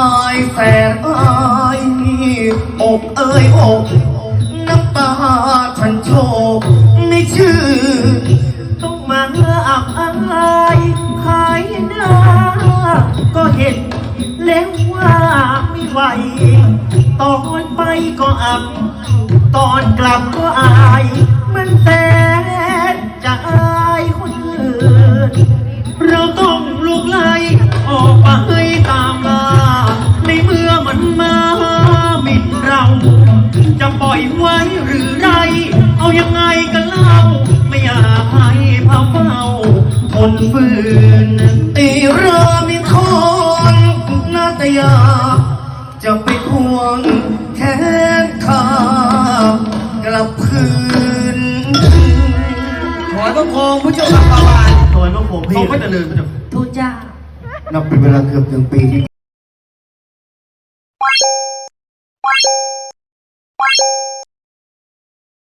อายแสนอายอกเอ้ยอกน้ำตาฉันโชกไม่ชื่อ ต้องมาเมื่ออับอายขายหน้า ก็เห็นแล้วว่าไม่ไหว ตอนไปก็อับ ตอนกลับก็อาย มันแสนจะอายคนอื่น เราต้องลุกไล มาหมิ่นเรา จะปล่อยไว้หรือไร เอายังไงกันเล่า ไม่อยากให้พาเฝ้าทนฝืนตีเรามิทอนนาตยา จะไปทวงแค้นข้ากลับคืนขอต้องคงผู้เจ้าขับประวานถอยมาผมพี่เขาก็จะเดินไปเถอะทูตจ้า นับเป็นเวลาเกือบหนึ่งปี Thank you.